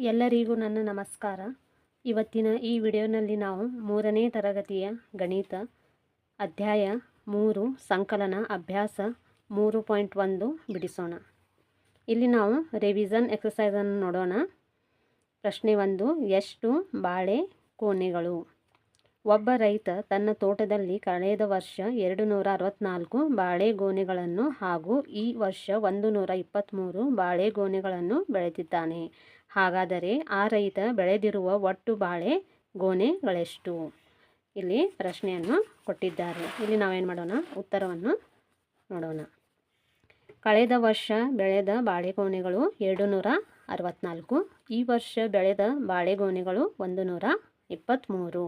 ಎಲ್ಲರಿಗೂ ನನ್ನ ನಮಸ್ಕಾರ. ಇವತ್ತಿನ ಈ ವಿಡಿಯೋನಲ್ಲಿ ನಾವು ಮೂರನೇ ತರಗತಿಯ ಗಣಿತ ಅಧ್ಯಾಯ ಮೂರು, ಸಂಕಲನ ಅಭ್ಯಾಸ ಮೂರು ಪಾಯಿಂಟ್ ಒಂದು ಬಿಡಿಸೋಣ. ಇಲ್ಲಿ ನಾವು ರಿವಿಸನ್ ಎಕ್ಸಸೈಸನ್ನು ನೋಡೋಣ. ಪ್ರಶ್ನೆ ಒಂದು, ಎಷ್ಟು ಬಾಳೆ ಕೋಣೆಗಳು? ಒಬ್ಬ ರೈತ ತನ್ನ ತೋಟದಲ್ಲಿ ಕಳೆದ ವರ್ಷ ಎರಡು ನೂರ ಅರವತ್ತ್ನಾಲ್ಕು ಬಾಳೆಗೋನೆಗಳನ್ನು ಹಾಗೂ ಈ ವರ್ಷ ಒಂದು ನೂರ ಇಪ್ಪತ್ತ್ಮೂರು ಬಾಳೆಗೊನೆಗಳನ್ನು ಬೆಳೆದಿದ್ದಾನೆ. ಹಾಗಾದರೆ ಆ ರೈತ ಬೆಳೆದಿರುವ ಒಟ್ಟು ಬಾಳೆ ಗೋನೆಗಳೆಷ್ಟು ಇಲ್ಲಿ ಪ್ರಶ್ನೆಯನ್ನು ಕೊಟ್ಟಿದ್ದಾರೆ. ಇಲ್ಲಿ ನಾವೇನು ಮಾಡೋಣ? ಉತ್ತರವನ್ನು ನೋಡೋಣ. ಕಳೆದ ವರ್ಷ ಬೆಳೆದ ಬಾಳೆಗೊನೆಗಳು ಎರಡು ನೂರ ಅರವತ್ತ್ನಾಲ್ಕು ಈ ವರ್ಷ ಬೆಳೆದ ಬಾಳೆಗೊನೆಗಳು ಒಂದು ನೂರ ಇಪ್ಪತ್ತ್ಮೂರು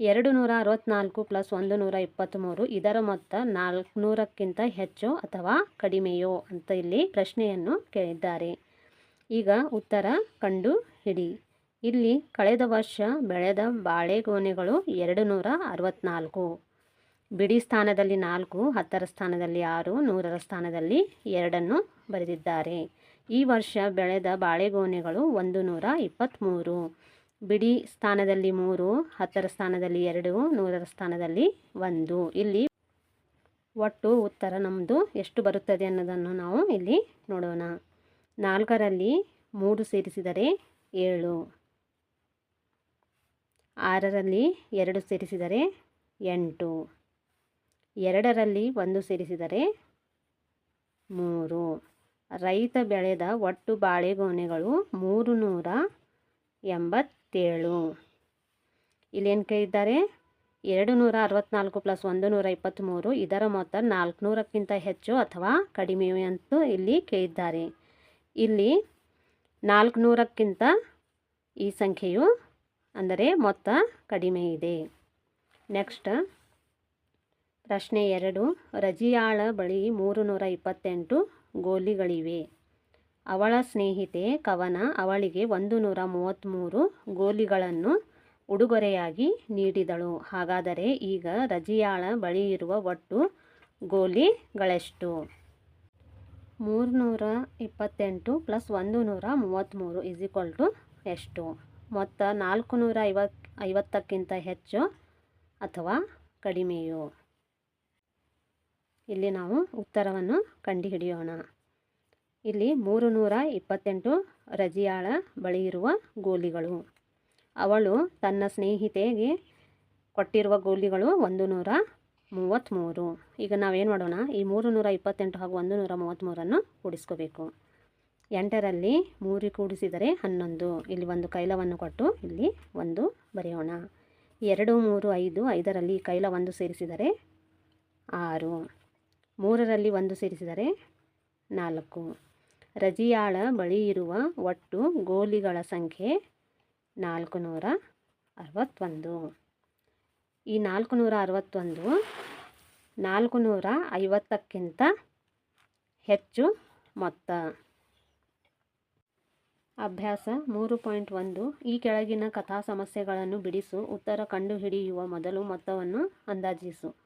ಎರಡು ನೂರ ಅರವತ್ತ್ನಾಲ್ಕು ಪ್ಲಸ್ ಒಂದು ನೂರ ಇಪ್ಪತ್ತ್ಮೂರು ಇದರ ಮೊತ್ತ ನಾಲ್ಕುನೂರಕ್ಕಿಂತ ಹೆಚ್ಚು ಅಥವಾ ಕಡಿಮೆಯೋ ಅಂತ ಇಲ್ಲಿ ಪ್ರಶ್ನೆಯನ್ನು ಕೇಳಿದ್ದಾರೆ. ಈಗ ಉತ್ತರ ಕಂಡು ಹಿಡಿ. ಇಲ್ಲಿ ಕಳೆದ ವರ್ಷ ಬೆಳೆದ ಬಾಳೆಗೊನೆಗಳು ಎರಡು ನೂರ ಅರವತ್ತ್ನಾಲ್ಕು ಬಿಡಿ ಸ್ಥಾನದಲ್ಲಿ ನಾಲ್ಕು, ಹತ್ತರ ಸ್ಥಾನದಲ್ಲಿ ಆರು, ನೂರರ ಸ್ಥಾನದಲ್ಲಿ ಎರಡನ್ನು ಬರೆದಿದ್ದಾರೆ. ಈ ವರ್ಷ ಬೆಳೆದ ಬಾಳೆಗೊನೆಗಳು ಒಂದು ನೂರ ಇಪ್ಪತ್ತ್ಮೂರು ಬಿಡಿ ಸ್ಥಾನದಲ್ಲಿ ಮೂರು, ಹತ್ತರ ಸ್ಥಾನದಲ್ಲಿ ಎರಡು, ನೂರರ ಸ್ಥಾನದಲ್ಲಿ ಒಂದು. ಇಲ್ಲಿ ಒಟ್ಟು ಉತ್ತರ ನಮ್ಮದು ಎಷ್ಟು ಬರುತ್ತದೆ ಅನ್ನೋದನ್ನು ನಾವು ಇಲ್ಲಿ ನೋಡೋಣ. ನಾಲ್ಕರಲ್ಲಿ ಮೂರು ಸೇರಿಸಿದರೆ ಏಳು. ಆರರಲ್ಲಿ ಎರಡು ಸೇರಿಸಿದರೆ ಎಂಟು. ಎರಡರಲ್ಲಿ ಒಂದು ಸೇರಿಸಿದರೆ ಮೂರು. ರೈತ ಬೆಳೆದ ಒಟ್ಟು ಬಾಳೆಗೊನೆಗಳು ಮೂರು ನೂರ ಎಂಬತ್ತೇಳು. ಇಲ್ಲೇನು ಕೇಳಿದ್ದಾರೆ? ಎರಡು ನೂರ ಅರವತ್ತ್ನಾಲ್ಕು ಪ್ಲಸ್ ಒಂದು ನೂರ ಇಪ್ಪತ್ತ್ಮೂರು ಇದರ ಮೊತ್ತ ನಾಲ್ಕುನೂರಕ್ಕಿಂತ ಹೆಚ್ಚು ಅಥವಾ ಕಡಿಮೆಯು ಅಂತೂ ಇಲ್ಲಿ ಕೇಳಿದ್ದಾರೆ. ಇಲ್ಲಿ ನಾಲ್ಕುನೂರಕ್ಕಿಂತ ಈ ಸಂಖ್ಯೆಯು ಅಂದರೆ ಮೊತ್ತ ಕಡಿಮೆ ಇದೆ. ನೆಕ್ಸ್ಟ್ ಪ್ರಶ್ನೆ ಎರಡು. ರಜಿಯಾಳ ಬಳಿ ಮೂರು ನೂರ ಇಪ್ಪತ್ತೆಂಟು ಗೋಲಿಗಳಿವೆ. ಅವಳ ಸ್ನೇಹಿತೆ ಕವನ ಅವಳಿಗೆ ಒಂದು ನೂರ ಮೂವತ್ತ್ಮೂರು ಗೋಲಿಗಳನ್ನು ಉಡುಗೊರೆಯಾಗಿ ನೀಡಿದಳು. ಹಾಗಾದರೆ ಈಗ ರಜಿಯಾಳ ಬಳಿ ಇರುವ ಒಟ್ಟು ಗೋಲಿಗಳೆಷ್ಟು? ಮೂರುನೂರ ಇಪ್ಪತ್ತೆಂಟು ಪ್ಲಸ್ ಒಂದು ನೂರ ಮೂವತ್ತ್ಮೂರು ಇಸ್ ಈಕ್ವಲ್ ಟು ಎಷ್ಟು? ಮೊತ್ತ ನಾಲ್ಕು ನೂರ ಐವತ್ತು ಐವತ್ತಕ್ಕಿಂತ ಹೆಚ್ಚು ಅಥವಾ ಕಡಿಮೆಯೋ? ಇಲ್ಲಿ ನಾವು ಉತ್ತರವನ್ನು ಕಂಡುಹಿಡಿಯೋಣ. ಇಲ್ಲಿ ಮೂರು ನೂರ ಇಪ್ಪತ್ತೆಂಟು ರಜಿಯಾಳ ಬಳಿ ಇರುವ ಗೋಲಿಗಳು. ಅವಳು ತನ್ನ ಸ್ನೇಹಿತೆಗೆ ಕೊಟ್ಟಿರುವ ಗೋಲಿಗಳು ಒಂದು ನೂರ ಮೂವತ್ತ್ಮೂರು. ಈಗ ನಾವೇನು ಮಾಡೋಣ? ಈ ಮೂರು ನೂರ ಇಪ್ಪತ್ತೆಂಟು ಹಾಗೂ ಒಂದು ನೂರ ಮೂವತ್ತ್ಮೂರನ್ನು ಕೂಡಿಸ್ಕೋಬೇಕು. ಎಂಟರಲ್ಲಿ ಮೂರು ಕೂಡಿಸಿದರೆ ಹನ್ನೊಂದು. ಇಲ್ಲಿ ಒಂದು ಕೈಲವನ್ನು ಕೊಟ್ಟು ಇಲ್ಲಿ ಒಂದು ಬರೆಯೋಣ. ಎರಡು, ಮೂರು, ಐದು, ಐದರಲ್ಲಿ ಕೈಲ ಒಂದು ಸೇರಿಸಿದರೆ ಆರು. ಮೂರರಲ್ಲಿ ಒಂದು ಸೇರಿಸಿದರೆ ನಾಲ್ಕು. ರಜಿಯಾಳ ಬಳಿ ಇರುವ ಒಟ್ಟು ಗೋಲಿಗಳ ಸಂಖ್ಯೆ ನಾಲ್ಕು ನೂರ ಅರವತ್ತೊಂದು. ಈ ನಾಲ್ಕು ನೂರ ಅರವತ್ತೊಂದು ನಾಲ್ಕು ನೂರ ಐವತ್ತಕ್ಕಿಂತ ಹೆಚ್ಚು ಮೊತ್ತ. ಅಭ್ಯಾಸ ಮೂರು ಪಾಯಿಂಟ್ ಒಂದು, ಈ ಕೆಳಗಿನ ಕಥಾ ಸಮಸ್ಯೆಗಳನ್ನು ಬಿಡಿಸು, ಉತ್ತರ ಕಂಡುಹಿಡಿಯುವ ಮೊದಲು ಮೊತ್ತವನ್ನು ಅಂದಾಜಿಸು.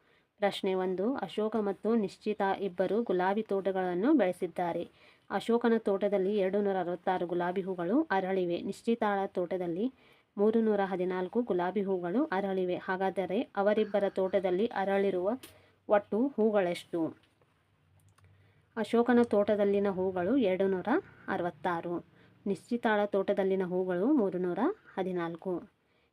ಪ್ರಶ್ನೆ ಒಂದು, ಅಶೋಕ ಮತ್ತು ನಿಶ್ಚಿತ ಇಬ್ಬರು ಗುಲಾಬಿ ತೋಟಗಳನ್ನು ಬೆಳೆಸಿದ್ದಾರೆ. ಅಶೋಕನ ತೋಟದಲ್ಲಿ ಎರಡು ನೂರ ಅರವತ್ತಾರು ಗುಲಾಬಿ ಹೂಗಳು ಅರಳಿವೆ. ನಿಶ್ಚಿತಾಳ ತೋಟದಲ್ಲಿ ಮೂರು ನೂರ ಹದಿನಾಲ್ಕು ಗುಲಾಬಿ ಹೂಗಳು ಅರಳಿವೆ. ಹಾಗಾದರೆ ಅವರಿಬ್ಬರ ತೋಟದಲ್ಲಿ ಅರಳಿರುವ ಒಟ್ಟು ಹೂಗಳೆಷ್ಟು? ಅಶೋಕನ ತೋಟದಲ್ಲಿನ ಹೂಗಳು ಎರಡು ನೂರ ಅರವತ್ತಾರು ನಿಶ್ಚಿತಾಳ ತೋಟದಲ್ಲಿನ ಹೂಗಳು ಮೂರು ನೂರ ಹದಿನಾಲ್ಕು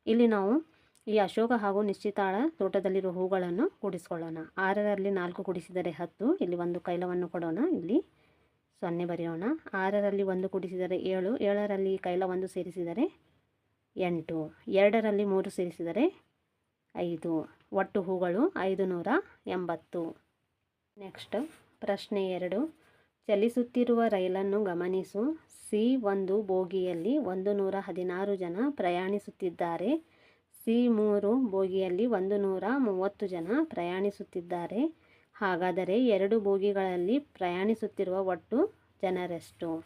ಇಲ್ಲಿ ನಾವು ಈ ಅಶೋಕ ಹಾಗೂ ನಿಶ್ಚಿತಾಳ ತೋಟದಲ್ಲಿರುವ ಹೂಗಳನ್ನು ಕೂಡಿಸ್ಕೊಳ್ಳೋಣ. ಆರರಲ್ಲಿ ನಾಲ್ಕು ಕೂಡಿಸಿದರೆ ಹತ್ತು. ಇಲ್ಲಿ ಒಂದು ಕೈಲವನ್ನು ಕೊಡೋಣ. ಇಲ್ಲಿ ಸೊನ್ನೆ ಬರೆಯೋಣ. ಆರರಲ್ಲಿ ಒಂದು ಕೂಡಿಸಿದರೆ ಏಳು. ಏಳರಲ್ಲಿ ಒಂದು ಸೇರಿಸಿದರೆ ಎಂಟು. ಎರಡರಲ್ಲಿ ಮೂರು ಸೇರಿಸಿದರೆ ಐದು. ಒಟ್ಟು ಹೂಗಳು ಐದು ನೂರ ಎಂಬತ್ತು. ನೆಕ್ಸ್ಟ್ ಪ್ರಶ್ನೆ ಎರಡು. ಚಲಿಸುತ್ತಿರುವ ರೈಲನ್ನು ಗಮನಿಸು. ಸಿ ಒಂದು ಬೋಗಿಯಲ್ಲಿ ಒಂದು ನೂರ ಹದಿನಾರು ಜನ ಪ್ರಯಾಣಿಸುತ್ತಿದ್ದಾರೆ. ಸಿ ಮೂರು ಬೋಗಿಯಲ್ಲಿ ಒಂದು ನೂರ ಮೂವತ್ತು ಜನ ಪ್ರಯಾಣಿಸುತ್ತಿದ್ದಾರೆ. ಹಾಗಾದರೆ ಎರಡು ಬೋಗಿಗಳಲ್ಲಿ ಪ್ರಯಾಣಿಸುತ್ತಿರುವ ಒಟ್ಟು ಜನರೆಷ್ಟು?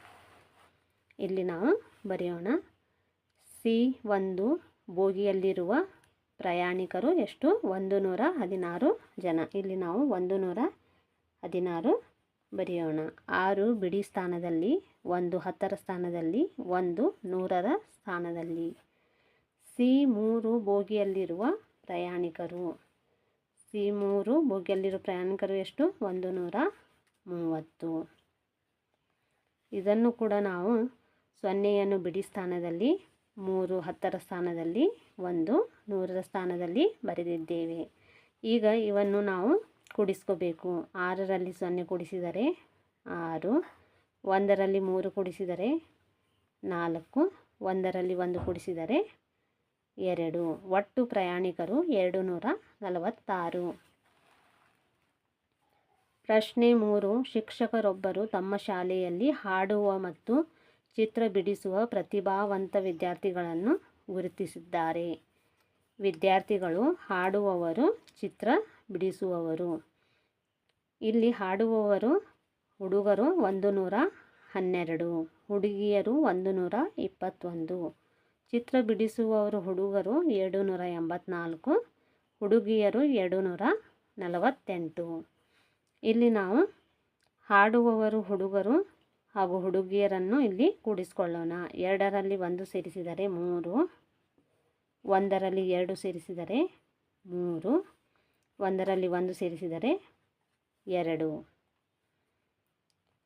ಇಲ್ಲಿ ನಾವು ಬರೆಯೋಣ. ಸಿ ಒಂದು ಬೋಗಿಯಲ್ಲಿರುವ ಪ್ರಯಾಣಿಕರು ಎಷ್ಟು? ಒಂದು ನೂರ ಹದಿನಾರು ಜನ. ಇಲ್ಲಿ ನಾವು ಒಂದು ನೂರ ಹದಿನಾರು ಬರೆಯೋಣ. ಆರು ಬಿಡಿ ಸ್ಥಾನದಲ್ಲಿ, ಒಂದು ಹತ್ತರ ಸ್ಥಾನದಲ್ಲಿ, ಒಂದು ನೂರರ ಸ್ಥಾನದಲ್ಲಿ. ಸಿ ಮೂರು ಬೋಗಿಯಲ್ಲಿರುವ ಪ್ರಯಾಣಿಕರು. ಸಿ ಮೂರು ಬೋಗಿಯಲ್ಲಿರುವ ಪ್ರಯಾಣಿಕರು ಎಷ್ಟು? ಒಂದು ನೂರ ಮೂವತ್ತು. ಇದನ್ನು ಕೂಡ ನಾವು ಸೊನ್ನೆಯನ್ನು ಬಿಡಿ ಸ್ಥಾನದಲ್ಲಿ ಮೂರು ಹತ್ತರ ಸ್ಥಾನದಲ್ಲಿ ಒಂದು, ನೂರರ ಸ್ಥಾನದಲ್ಲಿ ಬರೆದಿದ್ದೇವೆ. ಈಗ ಇವನ್ನು ನಾವು ಕೂಡಿಸ್ಕೋಬೇಕು. ಆರರಲ್ಲಿ ಸೊನ್ನೆ ಕೂಡಿಸಿದರೆ ಆರು, ಒಂದರಲ್ಲಿ ಮೂರು ಕೂಡಿಸಿದರೆ ನಾಲ್ಕು, ಒಂದರಲ್ಲಿ ಒಂದು ಕೂಡಿಸಿದರೆ ಎರಡು. ಒಟ್ಟು ಪ್ರಯಾಣಿಕರು ಎರಡು ನೂರ ನಲವತ್ತಾರು. ಪ್ರಶ್ನೆ ಮೂರು, ಶಿಕ್ಷಕರೊಬ್ಬರು ತಮ್ಮ ಶಾಲೆಯಲ್ಲಿ ಹಾಡುವ ಮತ್ತು ಚಿತ್ರ ಬಿಡಿಸುವ ಪ್ರತಿಭಾವಂತ ವಿದ್ಯಾರ್ಥಿಗಳನ್ನು ಗುರುತಿಸಿದ್ದಾರೆ. ವಿದ್ಯಾರ್ಥಿಗಳು ಹಾಡುವವರು, ಚಿತ್ರ ಬಿಡಿಸುವವರು. ಇಲ್ಲಿ ಹಾಡುವವರು ಹುಡುಗರು ಒಂದು ನೂರ ಹನ್ನೆರಡು, ಹುಡುಗಿಯರು ಒಂದು ನೂರ ಇಪ್ಪತ್ತೊಂದು, ಚಿತ್ರ ಬಿಡಿಸುವವರು ಹುಡುಗರು ಎರಡು ನೂರ ಎಂಬತ್ನಾಲ್ಕು, ಹುಡುಗಿಯರು ಎರಡು ನೂರ ನಲವತ್ತೆಂಟು. ಇಲ್ಲಿ ನಾವು ಹಾಡುವವರು ಹುಡುಗರು ಹಾಗೂ ಹುಡುಗಿಯರನ್ನು ಇಲ್ಲಿ ಕೂಡಿಸ್ಕೊಳ್ಳೋಣ. ಎರಡರಲ್ಲಿ ಒಂದು ಸೇರಿಸಿದರೆ ಮೂರು, ಒಂದರಲ್ಲಿ ಎರಡು ಸೇರಿಸಿದರೆ ಮೂರು, ಒಂದರಲ್ಲಿ ಒಂದು ಸೇರಿಸಿದರೆ ಎರಡು.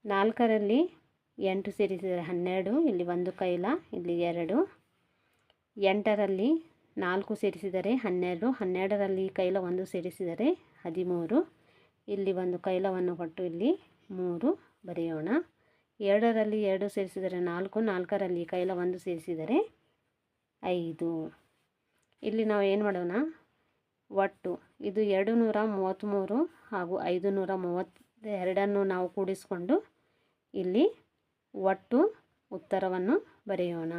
ನಾಲ್ಕರಲ್ಲಿ ಎಂಟು ಸೇರಿಸಿದರೆ ಹನ್ನೆರಡು, ಇಲ್ಲಿ ಒಂದು ಕೈಲ, ಇಲ್ಲಿ ಎರಡು. ಎಂಟರಲ್ಲಿ ನಾಲ್ಕು ಸೇರಿಸಿದರೆ ಹನ್ನೆರಡು, ಹನ್ನೆರಡರಲ್ಲಿ ಕೈಲ ಒಂದು ಸೇರಿಸಿದರೆ ಹದಿಮೂರು. ಇಲ್ಲಿ ಒಂದು ಕೈಲವನ್ನು ಕೊಟ್ಟು ಇಲ್ಲಿ ಮೂರು ಬರೆಯೋಣ. ಎರಡರಲ್ಲಿ ಎರಡು ಸೇರಿಸಿದರೆ ನಾಲ್ಕು, ನಾಲ್ಕರಲ್ಲಿ ಕೈಲ ಒಂದು ಸೇರಿಸಿದರೆ ಐದು. ಇಲ್ಲಿ ನಾವು ಏನು ಮಾಡೋಣ? ಒಟ್ಟು ಇದು ಎರಡು ನೂರ ಮೂವತ್ತ್ಮೂರು ಹಾಗೂ ಐದು ನೂರ ಮೂವತ್ತೆರಡನ್ನು ನಾವು ಕೂಡಿಸಿಕೊಂಡು ಇಲ್ಲಿ ಒಟ್ಟು ಉತ್ತರವನ್ನು ಬರೆಯೋಣ.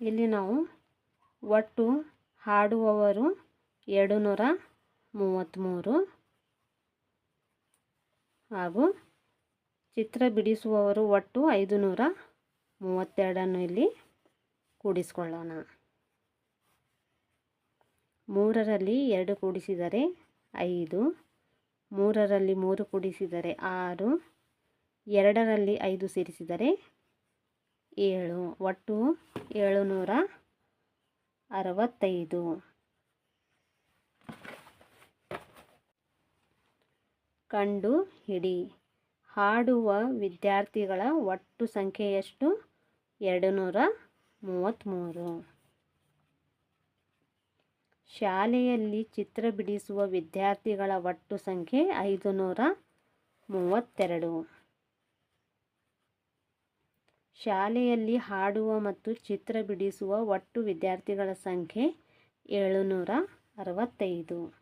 ಇಲ್ಲಿ ನಾವು ಒಟ್ಟು ಹಾಡುವವರು ಎರಡು ನೂರ ಮೂವತ್ತ್ಮೂರು ಹಾಗೂ ಚಿತ್ರ ಬಿಡಿಸುವವರು ಒಟ್ಟು ಐದು ನೂರ ಮೂವತ್ತೆರಡನ್ನು ಇಲ್ಲಿ ಕೂಡಿಸ್ಕೊಳ್ಳೋಣ. ಮೂರರಲ್ಲಿ ಎರಡು ಕೂಡಿಸಿದರೆ ಐದು, ಮೂರರಲ್ಲಿ ಮೂರು ಕೂಡಿಸಿದರೆ ಆರು, ಎರಡರಲ್ಲಿ ಐದು ಸೇರಿಸಿದರೆ ಏಳು, ಒಟ್ಟು ಏಳುನೂರ ಅರವತ್ತೈದು. ಕಂಡು ಹಿಡಿ. ಹಾಡುವ ವಿದ್ಯಾರ್ಥಿಗಳ ಒಟ್ಟು ಸಂಖ್ಯೆ ಎಷ್ಟು ಎರಡು ನೂರ ಮೂವತ್ತ್ಮೂರು ಶಾಲೆಯಲ್ಲಿ ಚಿತ್ರ ಬಿಡಿಸುವ ವಿದ್ಯಾರ್ಥಿಗಳ ಒಟ್ಟು ಸಂಖ್ಯೆ ಐದು ನೂರ ಮೂವತ್ತೆರಡು. ಶಾಲೆಯಲ್ಲಿ ಹಾಡುವ ಮತ್ತು ಚಿತ್ರ ಬಿಡಿಸುವ ಒಟ್ಟು ವಿದ್ಯಾರ್ಥಿಗಳ ಸಂಖ್ಯೆ ಏಳುನೂರ ಅರವತ್ತೈದು.